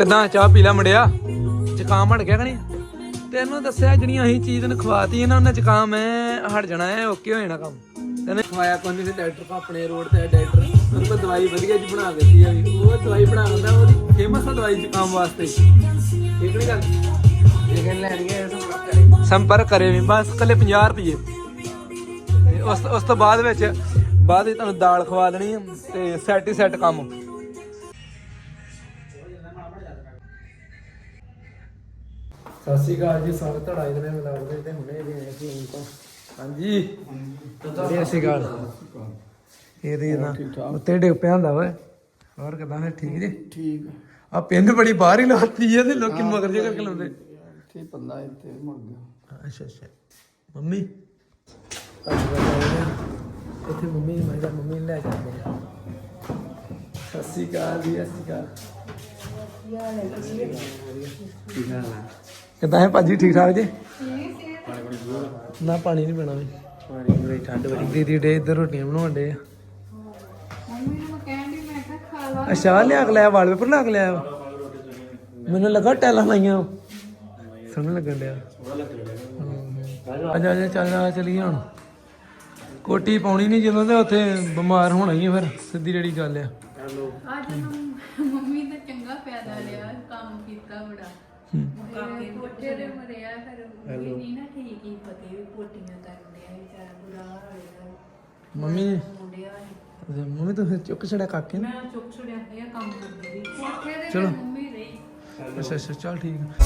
ਕਿੱਦਾਂ ਚਾਹ ਪੀ ਲੈ ਮੁੰਡਿਆ? ਜ਼ੁਕਾਮ ਹਟ ਗਿਆ ਕਣੀ ਤੈਨੂੰ ਦੱਸਿਆ ਜਿਹੜੀਆਂ ਅਸੀਂ ਚੀਜ਼ ਨੂੰ ਖਵਾਤੀ ਨਾ ਉਹਨਾਂ ਜ਼ੁਕਾਮ ਐ ਹਟ ਜਾਣਾ ਐ ਓਕੇ ਹੋ ਜਾਣਾ ਕੰਮ। ਤੈਨੂੰ ਖਵਾਇਆ ਕੋਈ ਨਹੀਂ ਡਾਕਟਰ ਕੋ ਆਪਣੇ ਰੋਡ ਤੇ ਡਾਕਟਰ। ਉਹਨੂੰ ਕੋਈ ਦਵਾਈ ਵਧੀਆ ਜੀ ਬਣਾ ਕੇ ਦਿੱਤੀ ਆ ਉਹ ਦਵਾਈ ਬਣਾ ਦਿੰਦਾ ਉਹਦੀ ਫੇਮਸ ਆ ਦਵਾਈ ਜ਼ੁਕਾਮ ਵਾਸਤੇ। ਠੀਕ ਨਹੀਂ ਗੱਲ? ਇਹ ਗੱਲ ਲੈਣਗੇ ਸੰਪਰਕ ਕਰੇ ਵੀ ਬਸ ਕੱਲੇ 50 ਰੁਪਏ ਉਸ ਉਸ ਤੋਂ ਬਾਅਦ ਵਿੱਚ ਬਾਅਦ ਵਿੱਚ ਤੁਹਾਨੂੰ ਦਾਲ ਖਵਾ ਦੇਣੀ ਤੇ ਸੈਟ ਹੀ ਸੈਟ ਕੰਮ। ਸਤਿ ਸ਼੍ਰੀ ਅਕਾਲ ਜੀ ਸਵਾਗਤ ਤੁਹਾਡਾ ਇਹਦੇ ਨਾਲ ਮਿਲਾਵਟ ਦੇ ਤੇ ਹੁਣੇ ਵੀ ਆਏ ਸੀ ਹੁਣ ਤਾਂ। ਹਾਂਜੀ। ਸਤਿ ਸ਼੍ਰੀ ਅਕਾਲ। ਇਹਦੇ ਨਾ ਉੱਤੇ ਡਿੱਗ ਪਿਆ ਹੁੰਦਾ ਓਏ ਹੋਰ ਕਿਦਾਂ ਹੈ ਠੀਕ ਜੀ? ਠੀਕ। ਆ ਪਿੰਡ ਬੜੀ ਬਾਹਰ ਹੀ ਲਾਤੀ ਹੈ ਤੇ ਲੋਕੀ ਮਗਰ ਜੇ ਕਰਕੇ ਲਾਉਂਦੇ ਇੱਥੇ ਪੰਦਾ ਇੱਥੇ ਮੁੜ ਗਿਆ। ਅੱਛਾ ਅੱਛਾ। ਮੰਮੀ? ਇੱਥੇ ਮੰਮੀ ਮੈਂ ਤਾਂ ਮੰਮੀ ਨੂੰ ਲੈ ਜਾਂਦੇ ਆ। ਸਤਿ ਸ਼੍ਰੀ ਅਕਾਲ ਜੀ ਸਤਿ ਸ਼੍ਰੀ ਅਕਾਲ। ਕਿਦਾਂ ਹੈ ਭਾਜੀ ਠੀਕ ਠਾਕ ਜੀ? ਨਾ ਪਾਣੀ ਨਹੀਂ ਪੀਣਾ ਵੀ। ਪਾਣੀ ਬੜੀ ਠੰਡ ਬੜੀ। ਦੀਦੀ ਡੇ ਇੱਧਰ ਰੋਟੀਆਂ ਬਣਾਉਣ ਡੇ ਅੱਛਾ ਲਿਆ ਕੇ ਲਿਆ ਵਾਲਪੇਪਰ ਲਾ ਕੇ ਲਿਆ। ਮੈਨੂੰ ਲੱਗਾ ਟੈਲਾਂ ਲਾਈਆਂ। ਸੋਹਣਾ ਲੱਗਣ ਡਿਆ। ਅੱਛਾ ਅੱਛਾ ਚੱਲ ਆ ਚਲੀਏ ਹੁਣ। ਕੋਟੀ ਪਾਉਣੀ ਨਹੀਂ ਜਦੋਂ ਤੇ ਉੱਥੇ ਬਿਮਾਰ ਹੋਣਾ ਹੀ ਫਿਰ ਸਿੱਧੀ ਜਿਹੜੀ ਗੱਲ ਆ। ਅੱਜ ਮੰਮੀ ਮੁੰਡਿਆ ਨੇ ਮੰਮੀ ਤੂੰ ਫਿਰ ਚੁੱਕ ਛੜਿਆ ਕਾਕੇ ਨੂੰ? ਮੈਂ ਚੁੱਕ ਛੁੜਿਆ ਇਹ ਕੰਮ ਕਰਦੀ ਸੀ ਕੋਠੇ ਦੇ ਚਲੋ। ਵਿੱਚ ਮੰਮੀ ਰਹੀ। ਅੱਛਾ ਅੱਛਾ ਚੱਲ ਠੀਕ ਆ।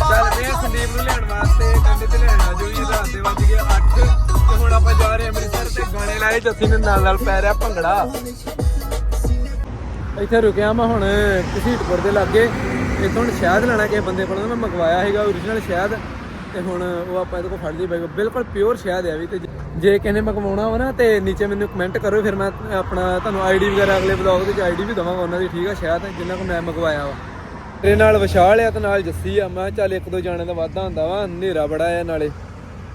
ਚੱਲ ਰਹੇ ਆ ਸੰਦੀਪ ਨੂੰ ਲੈਣ ਵਾਸਤੇ ਕੰਡੇ ਤੇ ਲੈਣ ਆ ਜੋ ਵੀ ਰਾਤ ਦੇ ਵੱਜ ਗਏ 8 ਤੇ ਹੁਣ ਆਪਾਂ ਜਾ ਰਹੇ ਆ ਅੰਮ੍ਰਿਤਸਰ ਤੇ ਗਾਣੇ ਲਾਏ ਜੱਸੀ ਨੇ ਨਾਲ ਨਾਲ ਪੈ ਰਿਹਾ ਭੰਗੜਾ। ਇੱਥੇ ਰੁਕਿਆ ਮੈਂ ਹੁਣ ਘਸੀਟਪੁਰ ਦੇ ਲਾਗੇ। ਇੱਥੋਂ ਹੁਣ ਸ਼ਹਿਦ ਲੈਣਾ ਕਿਸੇ ਬੰਦੇ ਕੋਲੋਂ ਮੈਂ ਮੰਗਵਾਇਆ ਸੀਗਾ ਓਰੀਜਨਲ ਸ਼ਹਿਦ। ਤੇ ਹੁਣ ਉਹ ਆਪਾਂ ਇਹਦੇ ਕੋਲ ਫੜ ਲਈ ਬਾਈ ਬਿਲਕੁਲ ਪਿਓਰ ਸ਼ਹਿਦ ਹੈ ਵੀ ਤੇ ਜੇ ਕਿਸੇ ਨੇ ਮੰਗਵਾਉਣਾ ਹੋ ਨਾ ਤੇ ਨੀਚੇ ਮੈਨੂੰ ਕਮੈਂਟ ਕਰੋ ਫਿਰ ਮੈਂ ਆਪਣਾ ਤੁਹਾਨੂੰ ਆਈਡੀ ਵਗੈਰਾ ਅਗਲੇ ਵਲੌਗ ਦੇ ਵਿੱਚ ਆਈਡੀ ਵੀ ਦਵਾਂਗਾ, ਉਹਨਾਂ ਦੀ ਠੀਕ ਆ ਸ਼ਾਇਦ, ਜਿੰਨਾ ਕੋ ਮੈਂ ਮੰਗਵਾਇਆ ਵਾ। ਤੇਰੇ ਨਾਲ ਵਿਸ਼ਾਲ ਆ, ਤੇ ਨਾਲ ਜੱਸੀ ਆ। ਮੈਂ ਕਿਹਾ ਚੱਲ ਇੱਕ ਦੋ ਜਾਣੇ ਦਾ ਵਾਧਾ ਹੁੰਦਾ ਵਾ, ਹਨੇਰਾ ਬੜਾ ਆ ਨਾਲੇ।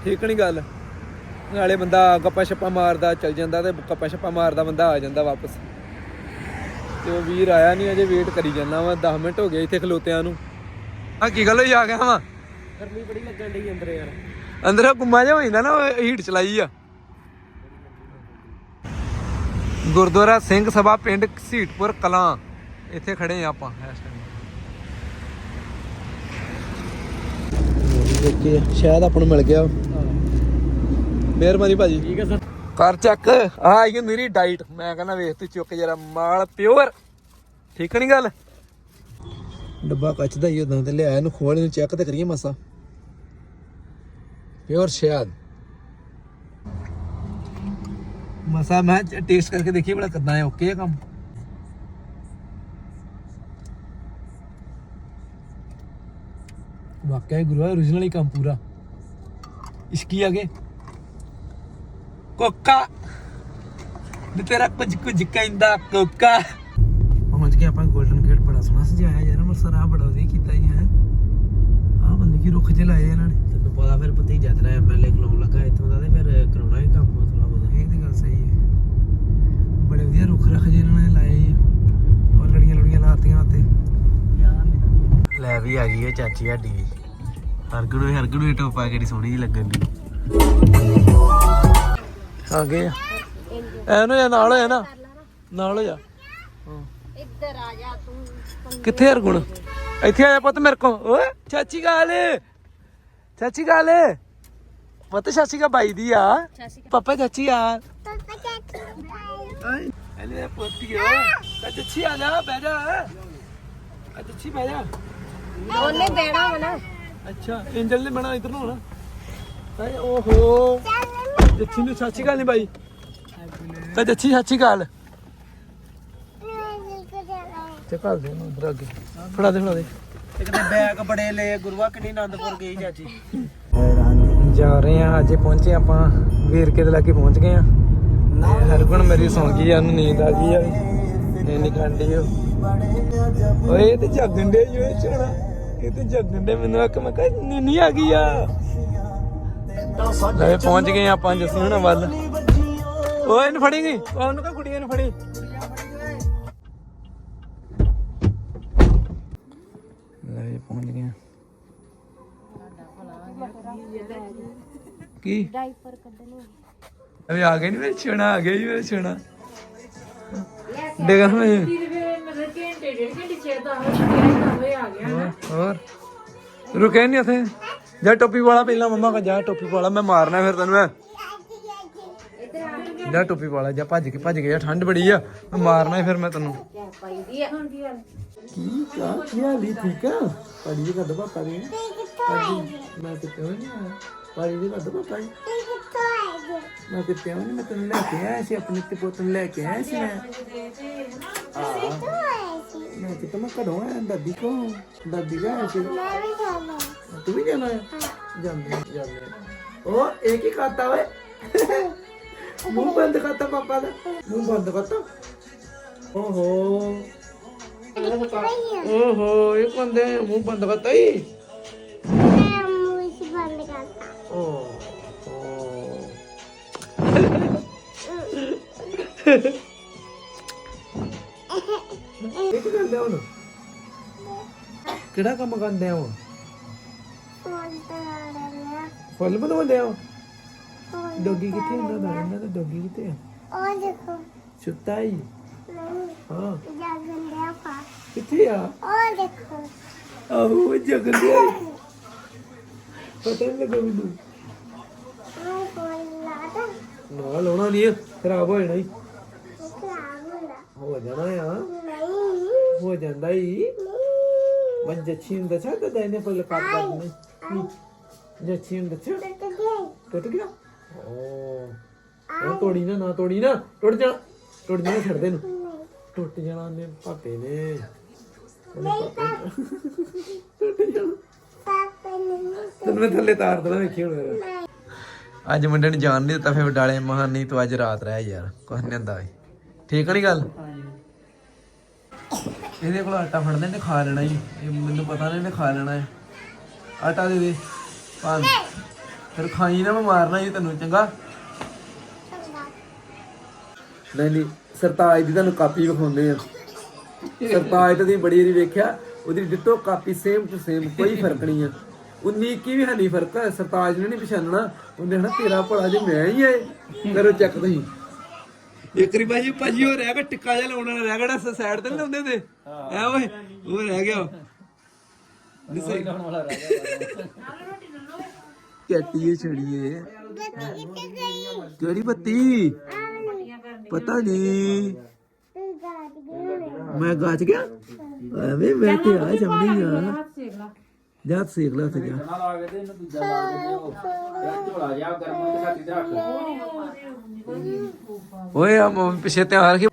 ਠੀਕ ਨਹੀਂ ਗੱਲ? ਨਾਲੇ ਬੰਦਾ ਗੱਪਾਂ ਛੱਪਾ ਮਾਰਦਾ, ਚੱਲ ਜਾਂਦਾ ਤੇ ਗੱਪਾਂ ਛੱਪਾਂ ਮਾਰਦਾ ਬੰਦਾ ਆ ਜਾਂਦਾ ਵਾਪਸ। ਤੇ ਉਹ ਵੀਰ ਆਇਆ ਨਹੀਂ ਅਜੇ ਵੇਟ ਕਰੀ ਜਾਂਦਾ ਵਾ 10 ਮਿੰਟ ਹੋ ਗਏ ਇੱਥੇ ਖਲੋਤਿਆਂ ਨੂੰ। ਆ ਕੀ ਗੱਲ ਹੋਈ, ਆ ਗਿਆ ਵਾ? ਗਰਮੀ ਬੜੀ ਲੱਗਣ ਡਈ ਅੰਦਰ ਯਾਰ। ਅੰਦਰ ਗੁੰਮਾ ਜਿਹਾ ਹੋ ਜਾਂਦਾ ਨਾ ਉਹ ਹੀਟ ਚਲਾਈ ਆ। ਗੁਰਦੁਆਰਾ ਸਿੰਘ ਸਭਾ ਪਿੰਡ ਘਸੀਟਪੁਰ ਕਲਾਂ। ਇੱਥੇ ਖੜੇ ਆ ਆਪਾਂ ਇਸ ਟਾਈਮ ਸ਼ਾਇਦ ਆਪਾਂ ਨੂੰ ਮਿਲ ਗਿਆ। ਮਿਹਰਬਾਨੀ ਭਾਜੀ। ਠੀਕ ਹੈ ਸਰ। ਕਰ ਚੱਕ। ਆ ਆਈ ਮੇਰੀ ਡਾਈਟ। ਮੈਂ ਕਹਿੰਦਾ ਵੇਖ ਤੂੰ ਚੁੱਕ ਜਰਾ ਮਾਲ ਪਿਓਰ। ਠੀਕ ਨਹੀਂ ਗੱਲ? ਡੱਬਾ ਕੱਚ ਦਾ ਹੀ ਉਦਾਂ ਤੇ ਲਿਆ ਇਹਨੂੰ ਖੋਲ ਇਹਨੂੰ ਚੈੱਕ ਤੇ ਕਰੀਏ ਮਸਾ। ਪਿਓਰ ਸ਼ਹਿਦ ਮਸਾ ਮੈਂ ਟੇਸਟ ਕਰਕੇ ਦੇਖੀਏ ਬੜਾ ਕਿੱਦਾਂ ਹੈ ਓਕੇ ਹੈ ਕੰਮ? ਵਾਕਿਆ ਗੁਰੂ origignal ਹੀ ਕੰਮ ਪੂਰਾ। ਇਸਕੀ ਆਗੇ ਕੋਕਾ। ਨੀ ਤੇਰਾ ਕੁਝ ਕੁਝ ਕਹਿੰਦਾ ਕੋਕਾ। ਪਹੁੰਚ ਗਏ ਆਪਾਂ 골ਡਨ ਗੇਟ ਬੜਾ ਸੋਹਣਾ ਸਜਾਇਆ ਯਾਰ, ਅੰਮ੍ਰਿਤਸਰ ਆ ਬੜਾ ਵਧੀਆ ਕੀਤਾ ਜੀ, ਹੈ। ਆ ਬੰਦੇ ਕੀ ਰੁੱਖ ਜੇ ਲਾਏ ਇਹਨਾਂ ਨੇ। ਪਤਾ ਫਿਰ ਭਤੀਜਾ ਤੇਰਾ ਐਮਐਲਏ ਕਲਾਉਣ ਲੱਗਾ ਇੱਥੋਂ ਦਾ ਤੇ ਫਿਰ ਕਰਾਉਣਾ ਹੀ ਕੰਮ ਥੋੜਾ ਬਹੁਤਾ। ਇਹ ਤੇ ਗੱਲ ਸਹੀ ਹੈ। ਬੜੇ ਵਧੀਆ ਰੁੱਖ ਰੱਖ ਜੇ ਇਹਨਾਂ ਨੇ ਲਾਏ ਔਰ ਲੜੀਆਂ ਲੜੀਆਂ ਲਾਤੀਆਂ ਉੱਤੇ ਲੈ ਵੀ ਆ ਗਈ ਹੈ ਚਾਚੀ ਸਾਡੀ ਵੀ। ਹਰਗੜੂ ਹਰਗੜੂ ਟੋਪਾ ਕਿਹੜੀ ਸੋਹਣੀ ਜੀ ਲੱਗਣ ਦੀ ਆ ਗਏ ਆ। ਐਨੂੰ ਜਾਂ ਨਾਲ ਹੋਇਆ ਨਾ। ਨਾਲ ਹੋ ਜਾ। ਇੱਧਰ ਆ ਜਾ ਤੂੰ। ਕਿੱਥੇ ਹਰਗੁਣ? ਇੱਥੇ ਆ ਜਾ ਪੁੱਤ ਮੇਰੇ ਕੋ ਓਏ ਚਾਚੀ ਗਾਲ ਚਾਚੀ ਗਾਲ ਪੁੱਤ ਚਾਚੀ ਕਾ ਬਾਈ ਦੀ ਆ। ਪਾਪਾ ਚਾਚੀ ਆ। ਅਲੇ ਪੁੱਤੀਓ ਚਾਚੀ ਆ। ਜਾ ਬਹਿ ਜਾ। ਆ ਚਾਚੀ ਬਹਿ ਜਾ। ਉਹਨੇ ਬੈਣਾ ਮਨਾ ਅੱਛਾ ਐਂਜਲ ਨੇ ਬਣਾ ਇਧਰ ਨੂੰ ਹੋਣਾ। ਹਾਏ ਓਹੋ। ਜੱਚੀ ਨੂੰ ਚਾਚੀ ਗਾਲ ਨਹੀਂ ਬਾਈ। ਤਾਂ ਜੱਚੀ ਚਾਚੀ ਗਾਲ ਤੇ ਘਰ ਦੇ ਨੂੰ ਉਧਰ ਅੱਗੇ। ਫੜਾ ਦੇ ਫੜਾ ਦੇ। ਇੱਕ ਤੇ ਬੈਗ ਬੜੇ ਲਏ, ਗੁਰੂਆ ਕਿੰਨੀ ਆਨੰਦਪੁਰ ਗਈ ਚਾਚੀ। ਜਾ ਰਹੇ ਆ ਅੱਜ ਪਹੁੰਚੇ ਆਪਾਂ, ਵੀਰ ਦੇ ਲਾਗੇ ਪਹੁੰਚ ਗਏ ਆ ਹਰਗੁਣ ਮੇਰੀ ਸੌਂ ਗਈ ਆ, ਉਹਨੂੰ ਨੀਂਦ ਆ ਗਈ ਆ। ਇਹ ਨਹੀਂ ਓ ਓਏ ਤੇ ਜਾਗਣ ਦੇ ਯੋ ਚਣਾ ਇਹ ਤੇ ਜਾਗਣ ਦੇ ਮੈਨੂੰ ਆਖ ਮੈਂ ਕਹ ਨੀਨੀ ਆ ਗਈ ਆ। ਲੈ ਪਹੁੰਚ ਗਏ ਆਪਾਂ, ਜਸੂ ਹਣਾ ਵੱਲ। ਓਏ, ਇਹਨੂੰ ਫੜੀ ਗਈ ਉਹਨੂੰ ਕਹ ਕੁੜੀਆਂ ਨੂੰ ਫੜੀ? ਪਹੁੰਚ ਗਏ ਕੀ? ਆ ਗਏ ਨਹੀਂ ਮੇਰੇ ਛਣਾ, ਆ ਗਏ ਜੀ ਮੇਰੇ ਛਣਾ। ਡੇਗਾ ਮੈਂ ਘੰਟੇ ਰੁਕੇ ਨਹੀਂ ਉਥੇ। ਜਾ ਟੋਪੀ ਵਾਲਾ, ਪਹਿਲਾਂ ਮੰਮਾ ਕਾ ਜਾ ਟੋਪੀ ਵਾਲਾ, ਮੈਂ ਮਾਰਨਾ ਫਿਰ ਤੈਨੂੰ ਮੈਂ। ਜਾ ਟੋਪੀ ਵਾਲਾ ਜਾ ਭੱਜ ਕੇ ਭੱਜ ਕੇ ਜਾ ਠੰਡ ਬੜੀ ਆ ਮੈਂ ਮਾਰਨਾ ਫਿਰ ਮੈਂ ਤੈਨੂੰ ਕੀ ਕਾ ਕੀ ਹਾਲੀ ਠੀਕ ਆ ਪੜੀ ਕੱਢ ਪਾਪਾ ਦੀ ਮੈਂ ਕਿਤੇ ਨਹੀਂ ਆਇਆ ਪੜੀ ਜੀ ਕੱਢ ਪਾਪਾ ਦੀ ਮੈਂ ਕਿਤੇ ਨਹੀਂ ਮੈਂ ਤੈਨੂੰ ਲੈ ਕੇ ਆਇਆ ਸੀ ਆਪਣੇ ਤੇ ਪੁੱਤ ਨੂੰ ਲੈ ਕੇ ਆਇਆ ਸੀ ਮੈਂ ਮੈਂ ਕਿਤੇ ਮੈਂ ਘਰੋਂ ਆਇਆ ਦਾਦੀ ਕੋ ਦਾਦੀ ਦਾ ਆਇਆ ਸੀ ਤੂੰ ਵੀ ਜਾਣਾ ਹੈ ਜਾਂਦੇ ਜਾਂਦੇ ਉਹ ਇੱਕ ਹੀ ਖਾਤਾ ਓਏ ਮੂੰਹ ਬੰਦ ਕਰਤਾ ਪਾਪਾ ਦਾ। ਮੂੰਹ ਬੰਦ ਕਰਤਾ। ਓਹੋ। ਓਹੋ ਇਹ ਬੰਦੇ ਮੂੰਹ ਬੰਦ ਕਰਤਾ ਹੀ ਓ ਓ ਇਹ ਕੀ ਕਰਦੇ ਹੁਣ। ਕਿਹੜਾ ਕੰਮ ਕਰਦੇ ਹੋ ਫੁੱਲ ਬਣਾਉਂਦੇ ਹੋ ਡੋਗੀ ਕਿੱਥੇ ਹੁੰਦਾ? ਦਾ ਇਹਨਾਂ ਦਾ ਡੋਗੀ ਕਿੱਥੇ ਆ? ਉਹ ਦੇਖੋ। ਸੁੱਤਾ ਹੀ। ਨਹੀਂ ਹਾਂ ਜਾਗਣ ਡਿਆ ਪਾ ਕਿੱਥੇ ਆ? ਉਹ ਦੇਖੋ। ਆਹੋ ਜਗਨ ਦੇ ਪਤਾ ਨਹੀਂ ਲੱਗਾ ਮੈਨੂੰ। ਉਹ ਫੋਨ ਲਾਦਾ। ਨਾ ਲਾਉਣਾ ਨਹੀਂ ਖਰਾਬ ਹੋ ਜਾਣਾ ਹੀ ਖਰਾਬ ਹੁੰਦਾ ਹੋ ਜਾਣਾ ਆ। ਨਹੀਂ। ਹੋ ਜਾਂਦਾ ਹੀ ਮੈਂ ਜੱਛੀ ਨੂੰ ਦੱਸਿਆ ਤਾਂ ਇਹਨੇ ਫੁੱਲ ਕੱਟ ਦਿੰਦੇ ਜੱਛੀ ਨੂੰ ਦੱਸਿਆ? ਟੁੱਟ ਗਿਆ। ਟੁੱਟ ਗਿਆ? ਓ ਉਹ ਤੋੜੀ ਨਾ ਨਾ ਤੋੜੀ ਨਾ ਟੁੱਟ ਜਾ ਟੁੱਟ ਜਾਣਾ ਛੱਡ ਦੇ ਨੂੰ ਟੁੱਟ ਜਾਣਾ ਨੇ ਪਾਪੇ ਨੇ। ਉਹਨੇ ਪਾਪੇ ਨੇ। ਟੁੱਟ ਜਾਣਾ। ਤੈਨੂੰ ਮੈਂ ਥੱਲੇ ਤਾਰ ਦੇਣਾ ਵੇਖੀ ਹੁਣ ਮੇਰਾ। ਅੱਜ ਮੁੰਡੇ ਨੂੰ ਜਾਣ ਨਹੀਂ ਦਿੱਤਾ ਫੇਰ ਡਾਲੇ ਮਹਾਨ ਨਹੀਂ ਤੂੰ ਅੱਜ ਰਾਤ ਰਹਿ ਯਾਰ ਕੁਛ ਨਹੀਂ ਹੁੰਦਾ ਏ ਠੀਕ ਨਹੀਂ ਗੱਲ? ਇਹਦੇ ਕੋਲ ਆਟਾ ਫੜਦੇ ਨੇ ਖਾ ਲੈਣਾ ਹੀ। ਇਹ ਮੈਨੂੰ ਪਤਾ ਨਹੀਂ ਇਹਨੇ ਖਾ ਲੈਣਾ ਹੈ। ਆਟਾ ਦੇ ਦੇ ਪੰਜ ਫਿਰ ਖਾਈ ਨਾ ਮੈਂ ਮਾਰਨਾ ਹੀ ਤੈਨੂੰ ਚੰਗਾ। ਨਹੀਂ ਨਹੀਂ ਸਰਤਾਜ ਦੀ ਤੁਹਾਨੂੰ ਕਾਪੀ ਵਿਖਾਉਂਦੇ ਆ। ਸਰਤਾਜ ਦੀ ਬੜੀ ਵਾਰੀ ਵੇਖਿਆ ਉਹਦੀ ditto copy same to same ਕੋਈ ਫ਼ਰਕ ਨਹੀਂ ਆ। 19 ਕੀ ਵੀ ਹੈ ਨਹੀਂ ਫ਼ਰਕ ਸਰਤਾਜ ਨੇ ਨਹੀਂ ਪਛਾਣਨਾ। ਉਹਨੇ ਹਨਾ ਤੇਰਾ ਭਲਾ ਜੇ ਮੈਂ ਹੀ ਐ ਕਰੋ ਚੈੱਕ ਤੁਸੀਂ। ਇੱਕ ਰੀ ਭਾਜੀ ਭਾਜੀ ਉਹ ਰਹਿ ਗਿਆ ਟਿੱਕਾ ਜਿਹਾ ਲਾਉਣ ਵਾਲਾ ਰਹਿ ਗਿਆ ਸਾਈਡ ਤੇ ਲਾਉਂਦੇ ਤੇ ਐ ਓਏ ਉਹ ਰਹਿ ਗਿਆ। ਨਹੀਂ ਸਹੀ ਲਾਉਣ ਵਾਲਾ ਰਹਿ ਗਿਆ। ਕੱਟੀਏ ਛੜੀਏ ਕਿਹੜੀ ਬੱਤੀ? ਪਤਾ ਨਹੀਂ ਮੈਂ ਗੱਜ ਗਿਆ? ਐਵੇਂ ਮੈਂ ਤੇ ਆ ਜੰਮਦੀ ਆ। ਜਾ ਸੇਕ ਲੈ ਤੇ ਜਾ। ਓਏ ਆ ਮੰਮੀ ਪਿੱਛੇ ਧਿਆਨ ਰੱਖੀ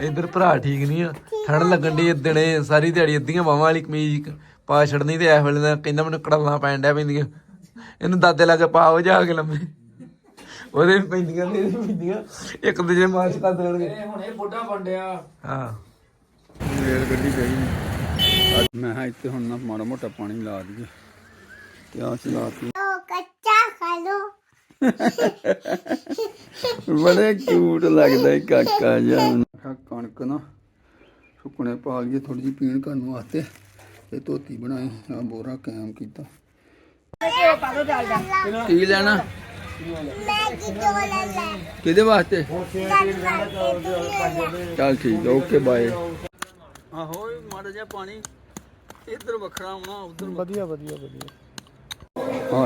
ਇਧਰ ਭਰਾ ਠੀਕ ਨਹੀਂ ਆ। ਠੰਡ ਲੱਗਣ ਦੀ ਦਿਨੇ ਸਾਰੀ ਦਿਹਾੜੀ ਅੱਧੀਆਂ ਬਾਹਾਂ ਵਾਲੀ ਕਮੀਜ਼ ਪਾ ਛੜਨੀ ਤੇ ਐ ਵੇਲੇ ਕਹਿੰਦਾ ਮੈਨੂੰ ਕੜਲਾਂ ਪੈਣ ਡਿਆ ਪੈਂਦੀਆਂ। ਇਹਨੂੰ ਦਾਦੇ ਲਾ ਕੇ ਪਾਓ ਜਾ ਕੇ ਲੰਮੇ। ਉਹਦੇ ਵੀ ਪੈਂਦੀਆਂ ਨੇ ਇਹਦੇ ਵੀ ਪੈਂਦੀਆਂ। ਇੱਕ ਦੂਜੇ ਮਾਰਚ ਕਰ ਦੇਣਗੇ। ਹੁਣੇ ਬੁੱਢਾ ਬੰਡਿਆ ਹਾਂ। ਰੇਲ ਗੱਡੀ ਗਈ ਅੱਜ ਮੈਂ ਹਾਂ ਇੱਥੇ ਹੁਣ ਨਾ ਮਾੜਾ ਮੋਟਾ ਪਾਣੀ ਲਾ ਦਈਏ। ਤੇ ਆ ਚਲਾਤੀ ਉਹ ਕੱਚਾ ਖਾ ਲੋ ਬੜੇ ਕਿਊਟ ਲੱਗਦਾ ਹੈ ਕਾਕਾ ਆਹ ਕਣਕ ਨਾ ਸੁੱਕਣੇ ਪਾ ਲਈਏ ਥੋੜੀ ਜਿਹੀ ਪੀਣ ਕਰਨ ਵਾਸਤੇ। ਤੇ ਧੋਤੀ ਬਣਾਈ ਆ ਬੋਰਾ ਕਾਇਮ ਕੀਤਾ। ਕੀ ਲੈਣਾ? ਕਿਹਦੇ ਵਾਸਤੇ? ਚੱਲ ਠੀਕ ਓਕੇ ਬਾਏ ਆਹੋ ਮਾੜਾ ਜਿਹਾ ਪਾਣੀ ਇੱਧਰ ਵੱਖਰਾ ਆਉਣਾ ਉਧਰ ਵਧੀਆ ਵਧੀਆ ਵਧੀਆ।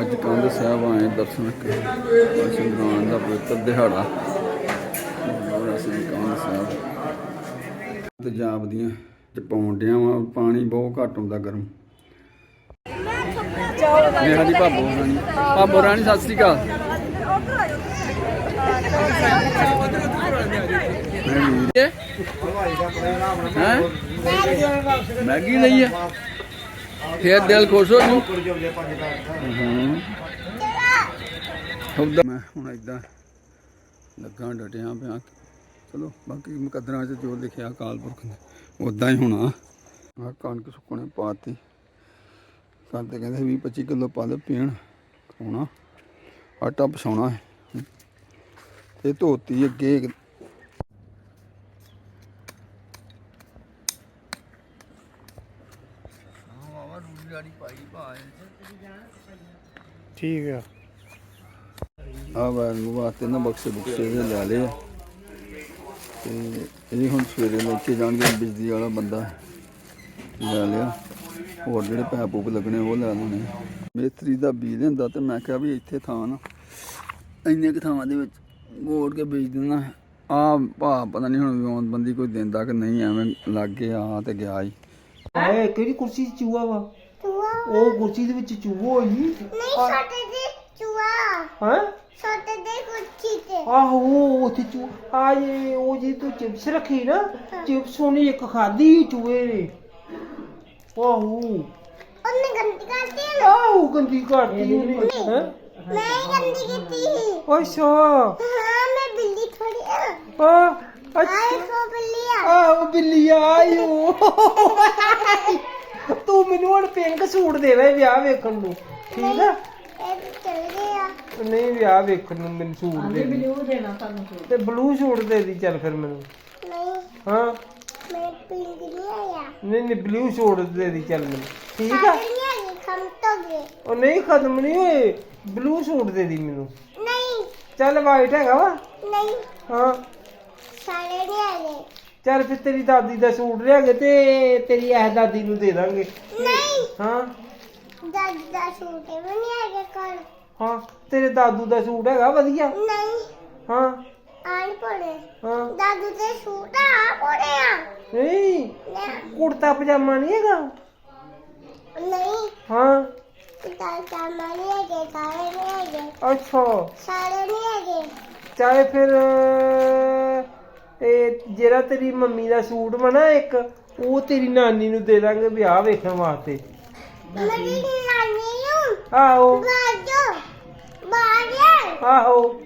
ਅੱਜ ਕੰਧ ਸਾਹਿਬ ਆਏ ਦਰਸ਼ਨ ਕਰਨ। ਦਾ ਪਵਿੱਤਰ ਦਿਹਾੜਾ। ਬੋਲਾ ਸਿੰਘ ਕੰਧ ਸਾਹਿਬ। ਤੇਜ਼ਾਬ ਦੀਆਂ ਚ ਪਾਉਣ ਡਿਆ ਵਾ ਪਾਣੀ ਬਹੁਤ ਘੱਟ ਹੁੰਦਾ ਗਰਮ। ਮੇਰਾ ਜੀ ਭਾਬੋ ਰਾਣੀ ਭਾਬੋ ਰਾਣੀ, ਸਤਿ ਸ੍ਰੀ ਅਕਾਲ। ਹੈ? ਮੈਗੀ ਲਈ ਹੈ ਫੇਰ ਦਿਲ ਖੁਸ਼ ਹੋ ਜੂ। ਹਉਦਾ ਮੈਂ ਹੁਣ ਇਦਾਂ ਲੱਗਾ ਡਟਿਆ ਪਿਆ। ਚਲੋ, ਬਾਕੀ ਮੁਕੱਦਰਾਂ 'ਚ ਜੋ ਲਿਖਿਆ ਅਕਾਲ ਪੁਰਖ ਨੇ ਉਦਾਂ ਹੀ ਹੋਣਾ। ਆ ਕਣਕ ਸੁੱਕਣੇ ਪਾਤੀ ਕਰਦੇ ਕਹਿੰਦੇ 20 25 ਕਿਲੋ ਪਾ ਦੇ ਪੀਣ ਖਾਣਾ ਆਟਾ ਹੈ। ਇਹ ਧੋਤੀ ਅੱਗੇ ਠੀਕ ਆ। ਆ ਵੈਨ ਵਾਸਤੇ ਨਾ ਬਕਸੇ ਬੁਕਸੇ ਦੇ ਲੈ ਲਏ। ਤੇ ਇਹ ਹੁਣ ਸਵੇਰੇ ਲੈ ਕੇ ਜਾਣਗੇ ਬਿਜਲੀ ਵਾਲਾ ਬੰਦਾ ਲੈ ਲਿਆ। ਹੋਰ ਜਿਹੜੇ ਪੈਪ ਪੂਪ ਲੱਗਣੇ ਉਹ ਲੈ ਲੈਣੇ। ਮੇਤਰੀ ਦਾ ਬੀਜ ਲੈਂਦਾ ਤੇ ਮੈਂ ਕਿਹਾ ਵੀ ਇੱਥੇ ਥਾਂ ਨਾ ਇੰਨੇ ਕੁ ਥਾਵਾਂ ਦੇ ਵਿੱਚ ਗੋੜ ਕੇ ਬੀਜ ਦੇਣਾ ਆ ਭਾ ਪਤਾ ਨਹੀਂ ਹੁਣ ਵਿਉਂਤ ਬੰਦੀ ਕੋਈ ਦਿੰਦਾ ਕਿ ਨਹੀਂ ਐਵੇਂ ਲੱਗ ਗਿਆ ਆ ਤੇ ਗਿਆ ਹੀ ਐ ਕਿਹੜੀ ਕੁਰਸੀ 'ਚ ਚੂਹਾ ਵਾ? ਚੂਹਾ ਉਹ ਕੁਰਸੀ ਦੇ ਵਿੱਚ ਚੂਹਾ ਹੋਈ? ਨਹੀਂ ਛੋਟੇ ਦੇ ਚੂਹਾ। ਹੈ? ਛੋਟੇ ਦੇ ਕੁੱਚੀ ਤੇ। ਆਹੋ ਉਹ ਉੱਥੇ ਚੂਹਾ। ਆ ਜੇ ਉਹ ਜੀ ਤੂੰ ਚਿਪਸ ਰੱਖੀ ਨਾ ਚਿਪਸ ਉਹਨੇ ਇੱਕ ਖਾਧੀ ਚੂਹੇ ਨੇ ਆਹੋ। ਉਹਨੇ ਗੰਦੀ ਕਰਤੀ ਹੈ ਆਹੋ ਗੰਦੀ ਕਰਤੀ ਉਹਨੇ। ਹੈ ਮੈਂ ਹੀ ਗੰਦੀ ਕੀਤੀ ਸੀ। ਅੱਛਾ। ਹਾਂ ਮੈਂ ਬਿੱਲੀ ਥੋੜੀ ਆ। ਆ ਆਏ ਅੱਛਾ ਸੋ ਬਿੱਲੀ ਆ। ਆਹੋ ਬਿੱਲੀ ਆਇਓ ਤੂੰ ਮੈਨੂੰ ਹੁਣ ਪਿੰਕ ਸੂਟ ਦੇਵੇ ਵਿਆਹ ਵੇਖਣ ਨੂੰ। ਠੀਕ ਆ? ਇਹ ਵੀ ਚਲ ਗਿਆ ਨਹੀਂ ਵਿਆਹ ਵੇਖਣ ਨੂੰ ਮੈਨੂੰ ਸੂਟ ਦੇ ਬਲੂ ਦੇਣਾ ਤੁਹਾਨੂੰ ਤੇ ਬਲੂ ਸੂਟ ਦੇ ਦੀ ਚੱਲ ਫਿਰ ਮੈਨੂੰ। ਨਹੀਂ। ਹਾਂ। ਨਹੀਂ ਨਹੀਂ ਨਹੀਂ ਬਲੂ ਸੂਟ ਦੇ ਦੀ ਚੱਲ ਮੈਨੂੰ। ਠੀਕ ਆ? ਸਾਰੇ ਨਹੀਂ ਆਏ ਖਮ ਤੋਂ ਗਏ। ਉਹ ਨਹੀਂ ਖਤਮ ਨਹੀਂ ਹੋਏ। ਬਲੂ ਸੂਟ ਦੇ ਦੀ ਮੈਨੂੰ। ਨਹੀਂ। ਚੱਲ ਵਾਈਟ ਹੈਗਾ ਵਾ। ਨਹੀਂ। ਹਾਂ। ਸਾਰੇ ਨਹੀਂ ਆਏ। ਚੱਲ ਫਿਰ ਤੇਰੀ ਦਾਦੀ ਦਾ ਸੂਟ ਲਿਆ ਕੇ ਤੇ ਤੇਰੀ ਇਹ ਦਾਦੀ ਨੂੰ ਦੇ ਦਾਂਗੇ। ਨਹੀਂ। ਹਾਂ। ਦਾਦਾ ਸੂਟ ਵੀ ਨਹੀਂ ਆਏ ਕਰ ਹਾਂ। ਤੇਰੇ ਦਾਦੂ ਦਾ ਸੂਟ ਹੈਗਾ ਵਧੀਆ। ਨਹੀਂ। ਹਾਂ। ਆਣ ਪੜੇ ਹਾਂ। ਦਾਦੂ ਦੇ ਸੂਟ ਆ। ਪੜੇ ਆ ਨਹੀਂ ਨਹੀਂ ਕੁੜਤਾ ਪਜਾਮਾ ਨਹੀਂ ਹੈਗਾ? ਨਹੀਂ। ਹਾਂ। ਦਾਦਾ ਮਾਰੇ ਹੈਗੇ ਸਾਰੇ ਨਹੀਂ ਹੈਗੇ। ਅੱਛਾ। ਸਾਰੇ ਨਹੀਂ ਹੈਗੇ। ਚਾਹੇ ਫਿਰ ਅਹ, ਇਹ ਜਿਹੜਾ ਤੇਰੀ ਮੰਮੀ ਦਾ ਸੂਟ ਵਾ ਨਾ ਇੱਕ ਉਹ ਤੇਰੀ ਨਾਨੀ ਨੂੰ ਦੇ ਦਾਂਗੇ ਵਿਆਹ ਵੇਖਣ ਵਾਸਤੇ। ਮੇਰੀ ਨਾਨੀ ਨੂੰ? ਆਹੋ। ਬਾਜੋ। ਬਾਜੇ। ਆਹੋ।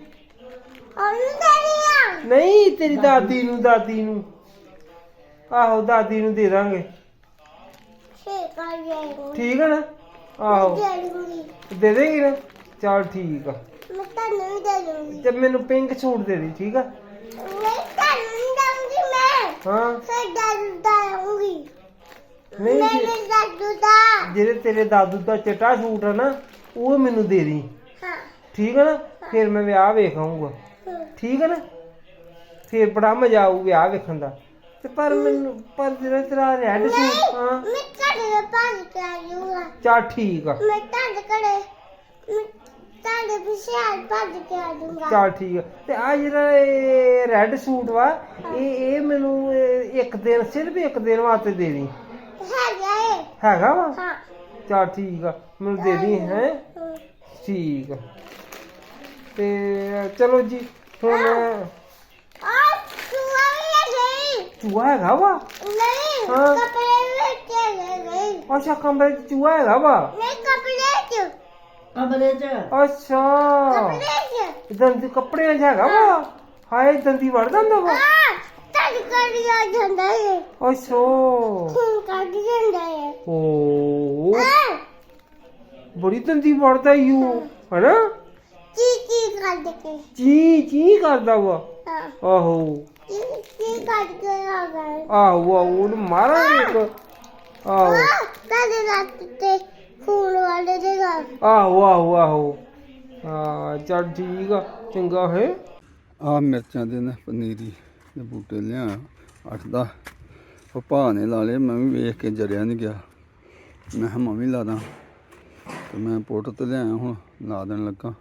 ਉਹਨੂੰ ਨਹੀਂ ਤੇਰੀ ਦਾਦੀ ਨੂੰ ਦਾਦੀ ਨੂੰ। ਆਹੋ ਦਾਦੀ ਨੂੰ ਦੇ ਦਾਂਗੇ। ਠੀਕ ਆ ਠੀਕ ਨਾ? ਆਹੋ। ਦੇ ਦੂੰਗੀ। ਦੇ ਦੇਂਗੀ ਨਾ? ਚਲ ਠੀਕ ਆ। ਮੈਂ ਤੁਹਾਨੂੰ ਵੀ ਦੇ ਦੂੰਗੀ। ਤੇ ਮੈਨੂੰ ਪਿੰਕ ਸੂਟ ਦੇ ਦੇ ਠੀਕ ਆ? ਨਹੀਂ ਤੁਹਾਨੂੰ ਨਹੀਂ ਦਊਂਗੀ ਮੈਂ। ਹਾਂ। ਫਿਰ ਦਾਦੂ ਦਾ ਦਊਂਗੀ। ਨਹੀਂ ਜੇ- ਮੇਰੇ ਦਾਦੂ ਦਾ। ਜਿਹੜੇ ਤੇਰੇ ਦਾਦੂ ਦਾ ਚਿੱਟਾ ਸੂਟ ਆ ਨਾ ਉਹ ਮੈਨੂੰ ਦੇ ਦੀ। ਹਾਂ। ਠੀਕ ਹੈ ਨਾ? ਫਿਰ ਮੈਂ ਵਿਆਹ ਵੇਖ ਆਊਂਗਾ। ਹਾਂ। ਠੀਕ ਹੈ ਨਾ? ਫਿਰ ਬੜਾ ਮਜ਼ਾ ਆਊ ਵਿਆਹ ਵੇਖਣ ਦਾ। ਤੇ ਪਰ ਮੈਨੂੰ ਪਰ ਜਿਹੜਾ ਤੇਰਾ ਰੈਡ ਸੂਟ ਹਾਂ। ਮੈਂ ਤੁਹਾਡੇ ਨਾਲ ਭੱਜ ਕੇ ਆ ਜਾਊਂਗਾ ਚਾ ਠੀਕ ਆ। ਮੈਂ ਤੁਹਾਡੇ ਘਰੇ ਮੈਂ ਤੁਹਾਡੇ ਪਿੱਛੇ ਆ ਭੱਜ ਕੇ ਆ ਜਾਊਂਗਾ। ਚਲ ਠੀਕ ਆ। ਤੇ ਆ ਜਿਹੜਾ ਇਹ ਰੈਡ ਸੂਟ ਵਾ ਇਹ ਇਹ ਮੈਨੂੰ ਇਹ ਇੱਕ ਦਿਨ ਸਿਰਫ ਇੱਕ ਦਿਨ ਵਾਸਤੇ ਦੇ ਦੀ ਹੈਗਾ ਏ ਹੈਗਾ ਵਾ? ਹਾਂ। ਚਲ ਠੀਕ ਆ। ਮੈਨੂੰ ਦੇ ਦੀ ਹੈ। ਠੀਕ ਆ। ਤੇ ਚਲੋ ਜੀ ਹੁਣ ਗਈ ਚੂਹਾ ਹੈਗਾ ਵਾ ਨਹੀਂ ਹਾਂ। ਕੱਪੜੇ ਵਿੱਚ ਹੈ ਗਈ ਅੱਛਾ ਕਮਰੇ 'ਚ ਚੂਹਾ ਹੈਗਾ ਵਾ ਨਹੀਂ ਕੱਪੜੇ ਚ ਅੱਛਾ ਕੱਪੜੇ ਚ ਦੰਦੀ ਕੱਪੜਿਆਂ 'ਚ ਹੈਗਾ ਵਾ ਹਾਏ ਦੰਦੀ ਵੜ ਜਾਂਦਾ ਵਾ ਆ ਤੁਹਾਡੇ ਘਰ ਹੀ ਆ ਜਾਂਦਾ ਏ ਅੱਛਾ ਖੂਨ ਕੱਢ ਜਾਂਦਾ ਏ ਓ ਆ ਬੜੀ ਦੰਦੀ ਵੜਦਾ ਯੂ ਹਨਾ ਕੀ ਕੀ ਕੱਢ ਕੇ ਚੀ ਚੀ ਕਰਦਾ ਵਾ ਹਾਂ ਆਹੋ ਕੀ ਕੀ ਕੱਢ ਕੇ ਆ ਗਏ ਆਹੋ। ਆਹੋ ਉਹਨੂੰ ਮਾਰਾਂਗੇ ਇੱਕ ਆਹੋ ਤੇ ਵਾਲੇ ਦੇ ਘਰ। ਆਹੋ ਆਹੋ ਆਹੋ। ਹਾਂ ਚੱਲ ਠੀਕ ਆ ਚੰਗਾ ਹੈ। ਆ ਮਿਰਚਾਂ ਦੇ ਨਾ ਪਨੀਰੀ ਦੇ ਬੂਟੇ ਲਿਆ ਅੱਠ ਦਾ ਉਹ ਭਾ ਨੇ ਲਾ ਲਏ ਮੈਂ ਵੀ ਵੇਖ ਕੇ ਜਰਿਆ ਨਹੀਂ ਗਿਆ। ਮੈਂ ਕਿਹਾ ਮੈਂ ਵੀ ਲਾ ਦਾਂ। ਤੇ ਮੈਂ ਪੁੱਟ ਤੇ ਲਿਆਇਆ ਹੁਣ ਲਾ ਦੇਣ ਲੱਗਾ।